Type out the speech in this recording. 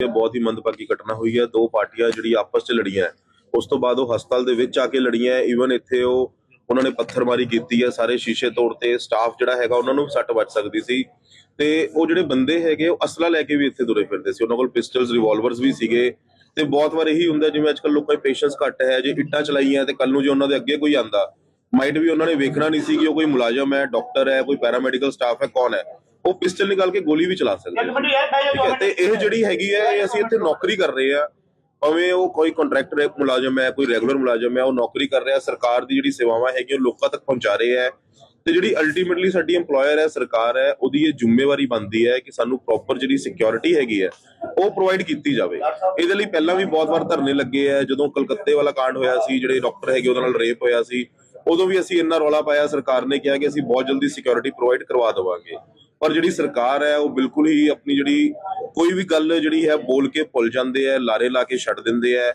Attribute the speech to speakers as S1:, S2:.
S1: ਇਹ ਬਹੁਤ ਹੀ ਮੰਦਭਾਗੀ ਘਟਨਾ ਹੋਈ ਹੈ, ਦੋ ਪਾਰਟੀਆਂ ਜਿਹੜੀ ਆਪਸ 'ਚ ਲੜੀਆਂ ਹੈ। ਉਸ ਤੋਂ ਬਾਅਦ ਉਹ ਹਸਪਤਾਲ ਦੇ ਵਿੱਚ ਆ ਕੇ ਲੜੀਆਂ ਈਵਨ ਇੱਥੇ ਉਹ, ਉਹਨਾਂ ਨੇ ਪੱਥਰਮਾਰੀ ਕੀਤੀ ਹੈ, ਸਾਰੇ ਸ਼ੀਸ਼ੇ ਤੋੜਤੇ ਸਟਾਫ ਜਿਹੜਾ ਹੈਗਾ ਉਹਨਾਂ ਨੂੰ ਵੀ ਸੱਟ ਵੱਜ ਸਕਦੀ ਸੀ। ਤੇ ਉਹ ਜਿਹੜੇ ਬੰਦੇ ਹੈਗੇ, ਉਹ ਅਸਲਾ ਲੈ ਕੇ ਵੀ ਇੱਥੇ ਤੁਰੇ ਫਿਰਦੇ ਸੀ। ਉਹਨਾਂ ਕੋਲ ਪਿਸਟਲਸ ਰਿਵਾਲਵਰਸ ਵੀ ਸੀਗੇ। ਤੇ ਬਹੁਤ ਵਾਰ ਇਹੀ ਹੁੰਦਾ ਜਿਵੇਂ ਅੱਜਕੱਲ ਲੋਕਾਂ ਦੀ ਪੇਸ਼ੈਂਸ ਘੱਟ ਹੈ, ਜੇ ਇੱਟਾਂ ਚਲਾਈਆਂ ਤੇ ਕੱਲ ਨੂੰ ਜੇ ਉਹਨਾਂ ਦੇ ਅੱਗੇ ਕੋਈ ਆਂਦਾ ਮਾਈਟ ਵੀ ਉਹਨਾਂ ਨੇ ਵੇਖਣਾ ਨਹੀਂ ਸੀ ਕਿ ਉਹ ਕੋਈ ਮੁਲਾਜ਼ਮ ਹੈ ਡਾਕਟਰ ਹੈ, ਕੋਈ ਪੈਰਾਮੈਡੀਕਲ ਸਟਾਫ ਹੈ, ਕੌਣ ਹੈ। ਉਹ ਪਿਸਟਲ ਨਿਕਾਲ ਕੇ ਗੋਲੀ ਵੀ ਚਲਾ ਸਕਦੇ। ਠੀਕ ਹੈ ਤੇ ਇਹ ਜਿਹੜੀ ਹੈਗੀ ਹੈ ਇਹ ਅਸੀਂ ਇੱਥੇ ਨੌਕਰੀ ਕਰ ਰਹੇ ਆ। ਭਾਵੇਂ ਉਹ ਕੋਈ ਕੰਟਰੈਕਟਰ ਮੁਲਾਜ਼ਮ ਹੈ ਕੋਈ ਰੈਗੂਲਰ ਮੁਲਾਜ਼ਮ ਹੈ ਉਹ ਨੌਕਰੀ ਕਰ ਰਿਹਾ ਸਰਕਾਰ ਦੀ ਜਿਹੜੀ ਸੇਵਾਵਾਂ ਹੈਗੀਆਂ ਲੋਕਾਂ ਤੱਕ ਪਹੁੰਚਾ ਰਹੇ ਹੈ। ਤੇ ਜਿਹੜੀ ਅਲਟੀਮੇਟਲੀ ਸਾਡੀ EMPLOYER ਹੈ ਸਰਕਾਰ ਹੈ ਉਹਦੀ ਇਹ ਜ਼ਿੰਮੇਵਾਰੀ ਬਣਦੀ ਹੈ ਕਿ ਸਾਨੂੰ ਪ੍ਰੋਪਰ ਜਿਹੜੀ ਸਿਕਿਉਰਿਟੀ ਹੈਗੀ ਹੈ ਉਹ ਪ੍ਰੋਵਾਈਡ ਕੀਤੀ ਜਾਵੇ। ਇਹਦੇ ਲਈ ਪਹਿਲਾਂ ਵੀ ਬਹੁਤ ਵਾਰ ਧਰਨੇ ਲੱਗੇ ਆ ਜਦੋਂ ਕਲਕੱਤੇ ਵਾਲਾ ਕਾਂਡ ਹੋਇਆ ਸੀ ਜਿਹੜੇ ਡਾਕਟਰ ਹੈਗੇ ਉਹਦੇ ਨਾਲ ਰੇਪ ਹੋਇਆ ਸੀ ਉਦੋਂ ਵੀ ਅਸੀਂ ਇੰਨਾ ਰੌਲਾ ਪਾਇਆ ਸਰਕਾਰ ਨੇ ਕਿਹਾ ਕਿ ਅਸੀਂ ਬਹੁਤ ਜਲਦੀ ਸਿਕਿਉਰਿਟੀ ਪ੍ਰੋਵਾਈਡ ਕਰਵਾ ਦੇਵਾਂਗੇ। ਪਰ ਜਿਹੜੀ ਸਰਕਾਰ ਹੈ, ਉਹ ਬਿਲਕੁਲ ਹੀ ਆਪਣੀ ਜਿਹੜੀ ਕੋਈ ਵੀ ਗੱਲ ਜਿਹੜੀ ਹੈ, ਬੋਲ ਕੇ ਭੁੱਲ ਜਾਂਦੇ ਆ ਲਾਰੇ ਲਾ ਕੇ ਛੱਡ ਦਿੰਦੇ ਆ